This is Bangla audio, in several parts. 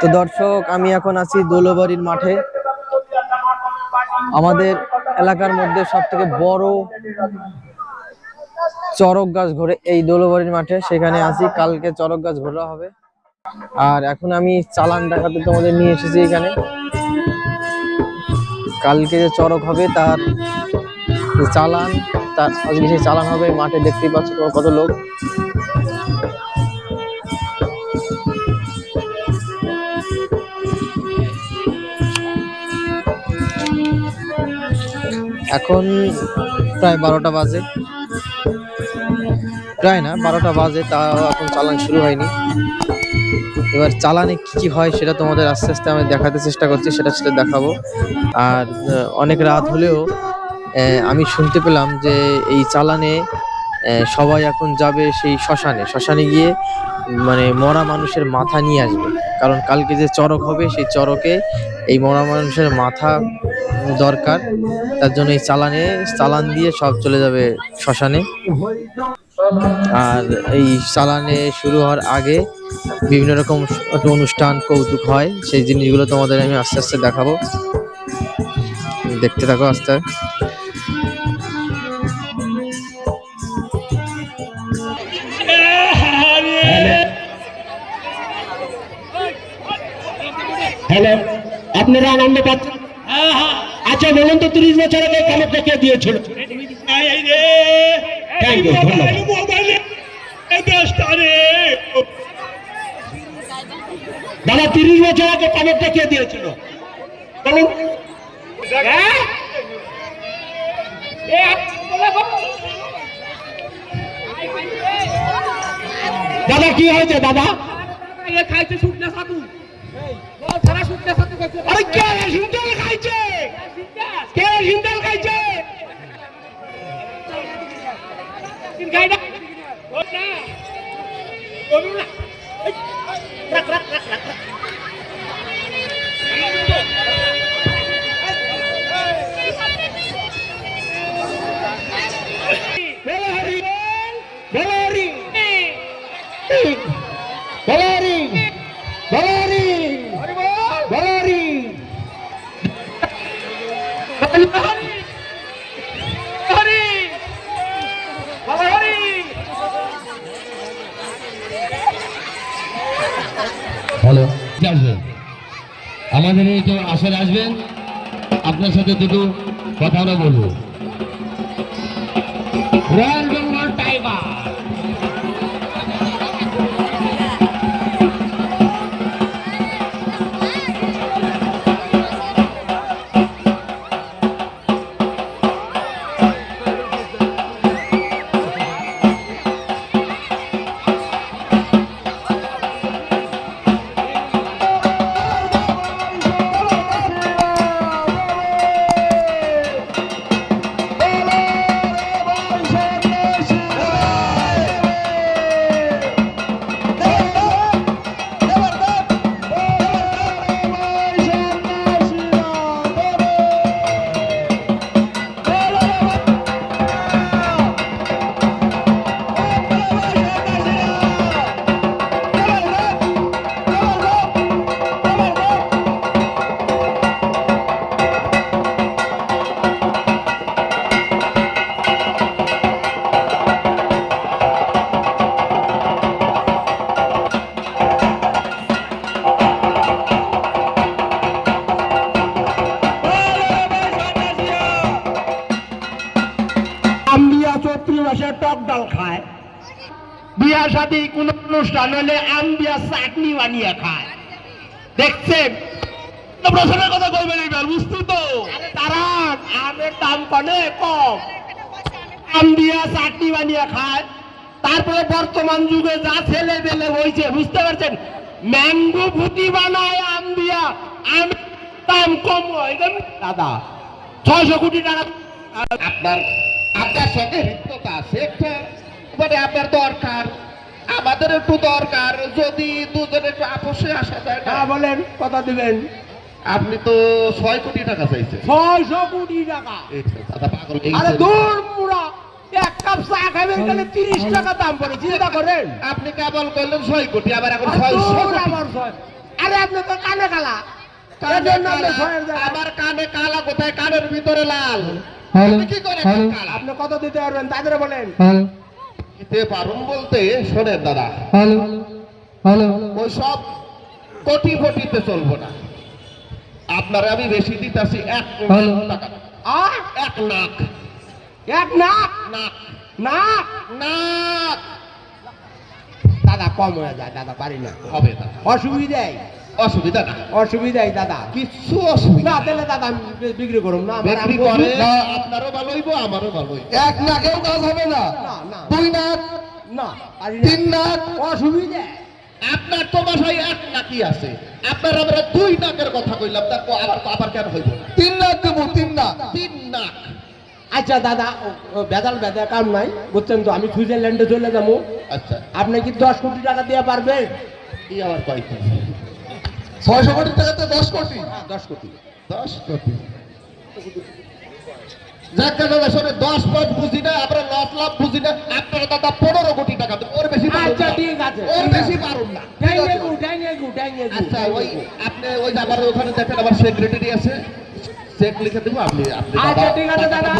তো দর্শক, আমি এখন আছি দোলবাড়ির মাঠে। আমাদের এলাকার মধ্যে সব থেকে বড় চরক গাছ ঘোরে এই দোলবাড়ির মাঠে। সেখানে আছি, কালকে চরক গাছ ঘোরা হবে। আর এখন আমি চালান দেখাতে তোমাদের নিয়ে এসেছি এখানে। কালকে যে চরক হবে, তার চালান, তার আজকে সেই চালান হবে, মাঠে দেখতেই পাচ্ছ কত লোক। এখন প্রায় বারোটা বাজে। প্রায় না, বারোটা বাজে, তাও এখন চালান শুরু হয়নি। এবার চালানে কি কি হয় সেটা তোমাদের আস্তে আস্তে আমি দেখাতে চেষ্টা করছি, সেটা সেটা দেখাবো। আর অনেক রাত হলেও আমি শুনতে পেলাম যে এই চালানে সবাই এখন যাবে সেই শ্মশানে। শ্মশানে গিয়ে মানে মরা মানুষের মাথা নিয়ে আসবে। কারণ কালকে যে চরক হবে, সেই চরকে এই মরা মানুষের মাথা দরকার। তার জন্য এই চালানে, চালান দিয়ে সব চলে যাবে শ্মশানে। আর এই চালানে শুরু হওয়ার আগে বিভিন্ন রকম অনুষ্ঠান, কৌতুক হয়। সেই জিনিসগুলো তোমাদের আমি আস্তে আস্তে দেখাবো। দেখতে থাকো আস্তে। হ্যালো আপনারা আনন্দ পাচ্ছেন? আচ্ছা বলুন তো তিরিশ বছর আগে কানেক্টটা কে দিয়েছিল? দাদা তিরিশ বছর আগে কানেক্টটা কে দিয়েছিল? বলুন। হ্যাঁ? দাদা কি হয়েছে দাদা? খাইছে শুকনা সাধু। শুকনা সাধু খাইছে আরে কে সিন্দাল খাইছে আমাদের এই তো আসর আসবেন আপনার সাথে দুটো কথা আমরা বলব। রয়্যাল চৈত্রী টক ডাল খায়। বিয়া শাদী কোন অনুষ্ঠান হলে আম্বিয়া চাটনি বানিয়ে খায়। দেখছেন? প্রশ্নের কথা কইবেন এবার তো? তারা আমের দাম কনে কম। আম্বিয়া চাটনি বানিয়ে খায়। তারপরে বর্তমান যুগে যা ছেলে পেলে হয়েছে বুঝতে পারছেন? ম্যাঙ্গো ফুটি বানায় আম্বিয়া আমের দাম কম? দাদা, ছয়শো কোটি টাকা। আপনার আপনার সঙ্গে হৃদ্যতা আছে একটা। মানে আপনার দরকার আমাদের একটু দরকার যদি দুজনে একটু আপোষে আসা যায় না। হ্যাঁ বলেন কথা দিবেন। আপনি তো ছয় কোটি টাকা চাইছেন। ছয়শো কোটি টাকা। দাদা পাগল আরে দূর মুড়া এক কাপ চা খাবেন তাহলে তিরিশ টাকা দাম পড়ে চিন্তা করেন। আপনি কেবল করলেন ছয় কোটি আবার এখন ছয়শো দূর ছয়। আরে আপনি তো কানে কালা। কানে এজন্য আপনি কালা, ভয়ের জায়গায়- আমার কানে কালা কোথায়? কানের ভিতরে লাল। আপনি কত দিতে পারবেন? তাদের বলেন। দিতে পারুন বলতে শোনেন দাদা। হ্যালো। হ্যালো। ওই সব কোটি ফটিতে চলবো না। আপনারা আমি বেশি দিতেছি এক। টাকা। এক লাখ। এক নাক নাক। নাক? নাক। দাদা কম হয়ে যায় দাদা পারি না। হবে দাদা। অসুবিধাই অসুবিধা না। অসুবিধাই দাদা। কিচ্ছু অসুবিধা না তাহলে দাদা আমি বিক্রি করুন না আমার বিক্রি করে না আপনারও ভালো হইব আমারও ভালো হইব। এক নাকেও কাজ হবে না। না দুই নাক না পারি তিন না নাক। অসুবিধা। আপনার তো বাসায় এক নাকি আছে। আপনার আমরা দুই নাকের কথা কইলাম তা আবার আবার কেন হইব তিন নাক দেবো তিন নাক। তিন নাক। আচ্ছা দাদা বেদাল বেদা কাম নাই বুঝছেন তো? আমি সুইজারল্যান্ডে চলে যাব। আচ্ছা। আপনি কি দশ কোটি টাকা দিয়ে পারবেন? কি আবার কয়টা ছয়শো কোটি টাকাতে দশ কোটি। হ্যাঁ, দশ কোটি। দশ কোটি। দশ পয়েন্ট বুঝি না আমরা লস লাভ বুঝি না আপনারা দাদা পনেরো কোটি টাকা ওর বেশি আচ্ছা ঠিক আছে। ওর বেশি পারুন না। ডাইনে গু ডাইনে গু ডাইনে গু আচ্ছা ওই আপনি ওই আমার ওখানে দেখেন আমার সেক্রেটারি আছে। চেক লিখে দেবো আপনি আচ্ছা ঠিক আছে দাদা।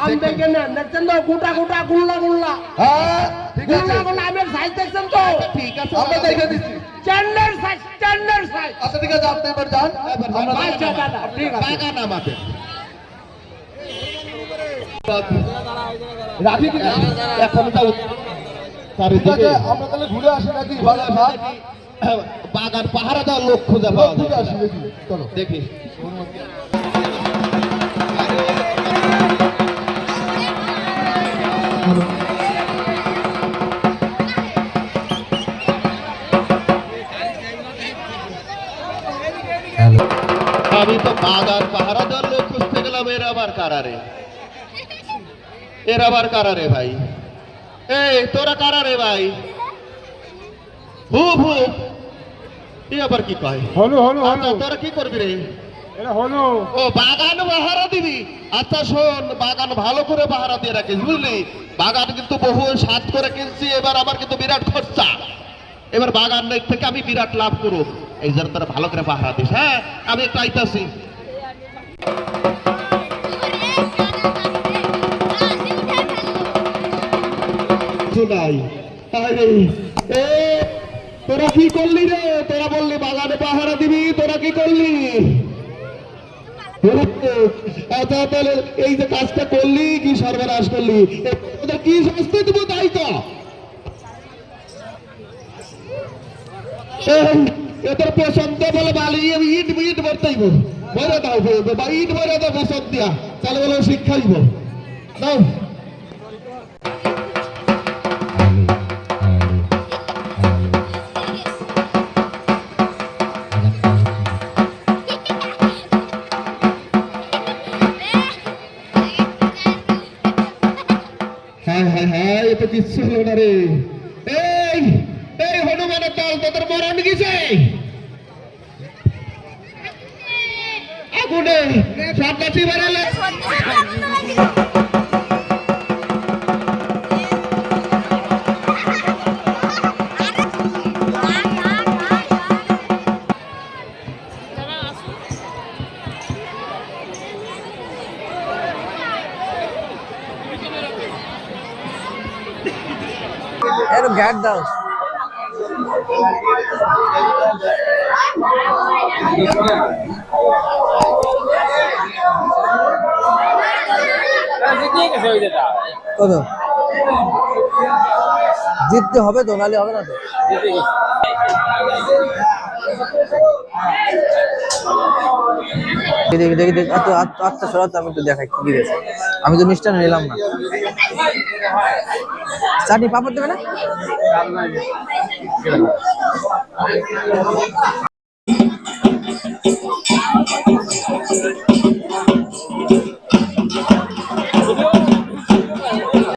আম check দেখে নেন দেখছেন তো গুটা গুটা গুল্লা গুল্লা। হ্যাঁ ঠিক আছে। গুল্লা গুল্লা আমের সাইজ দেখছেন তো? ঠিক আছে আমরা দেখে দিচ্ছি স্ট্যান্ডার্ড সাইজ স্ট্যান্ডার্ড সাইজ আচ্ছা ঠিক আছে আপনি এবার যান আমরা আছে। বাগান আমাদের রাখি কি এখন ঠিক চারিদিকে আমরা তাহলে ঘুরে আসি নাকি? বাজার ঘাট বাগান পাহারা দেওয়ার লোক খুঁজে পাওয়া যায় দেখি চলো। দেখি। আমি কারারে? এর আবার কারারে ভাই? এই তোরা কারারে ভাই? এ আবার কি কয়? হলো হলো আচ্ছা তোরা কি করবি রে? হলো। ও বাগান পাহারা দিবি? আচ্ছা শোন বাগান ভালো করে পাহারা দিয়ে রাখিস বুঝলি? বাগান কিন্তু বহু সাত করে কিনছি এবার আমার কিন্তু বিরাট খরচা। এবার বাগান থেকে আমি বিরাট লাভ করব এই জন্য তোরা ভালো করে পাহারা দিস হ্যাঁ? আমি একটু আইতাছি। নাই। আরে, এ, তোরা কি করলি রে? তোরা বললি বাগানে পাহারা দিবি, তোরা কি করলি? আচ্ছা এই যে কাজটা করলি, কি সর্বনাশ করলি? কি তাই তো? এদের বলে বালি ইট ইট ভরতেইব ভরে দাও বা ইট ভরে দাও দিয়া। তাহলে বলে শিক্ষা দিব দাও হ্যাঁ দিচ্ছে হলো না রে। এই এই হনুমানের দল তোদের মরণ গেছে। আগুনে সাতটা বাড়ালে গ্যাট দাও জিততে হবে তো নালে হবে না তো? দেখি দেখি দেখি আচ্ছা আচ্ছা সরাতে আমি একটু দেখাই, কি দিয়েছে? আমি তো মিষ্টান্ন নিলাম না। চাটনি পাপড় দেবে না?